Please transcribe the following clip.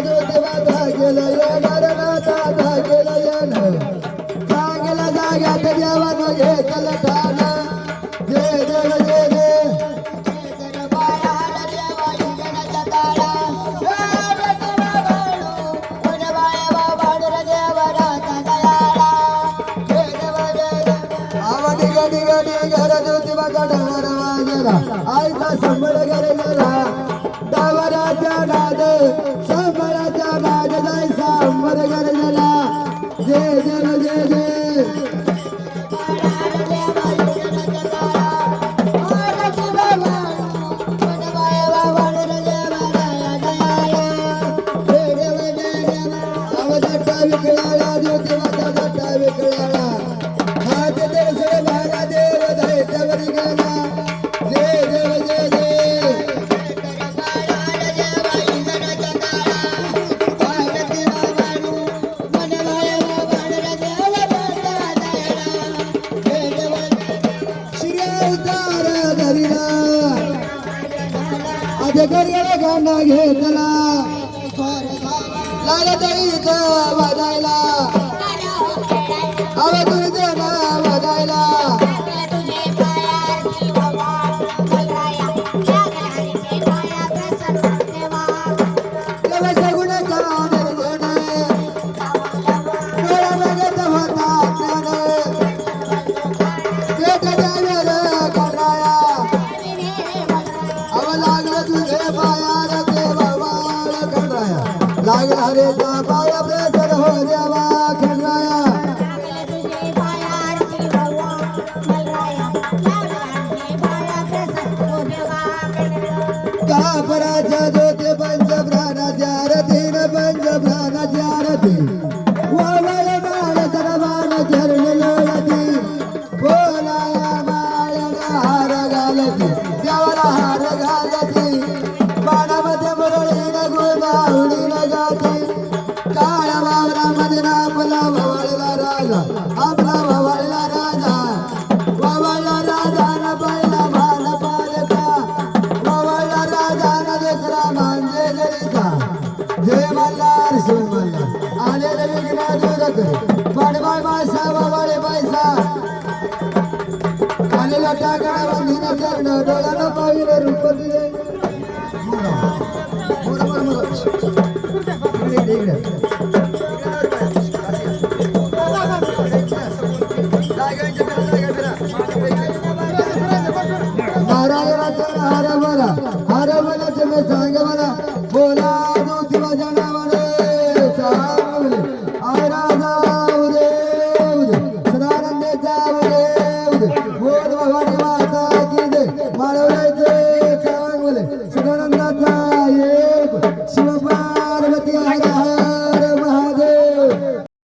ज्योतिबाचा गेलं येणार नाथा गेलं. येणं चांगल्या जाग्यात देवानं घेतलं ठाण जय देव जय देव आवाडी गाडी गाडी घर ज्योतिबाचा डवर वाजला आईचा संबळ गरजला डावराच्या नाद जय देव जय जय अजगर्याला गाणं घेतला. लागत तरी वाजायला लागला रे त्या पाया प्रेतर हो देवा खंडाया कापराच्या ज्योती पंच प्राणाच्या रथीन पंच प्राणाच्या रथी वावळ माळ सरवान चरण लोळती. बोलाया माळ्याला हार घालती. देवाला राजा आपला वळला राजा. वळला राजा न पहिला भान पालका. वळला राजा न दुसरा म्हणजे जरीचा जय मल्हार शिव मल्हार. आलेले विघ्न दूर कर पाडबाय आलेला बांधीन चरण डोळ्यानं पाहिलं रूप दिले Sudananda Jaya, Sudananda Jaya, Sudananda Jaya, Sudananda Jaya, Sudananda Jaya, Sudananda Jaya, Sudananda Jaya, Sudananda Jaya, Sudananda Jaya, Sudananda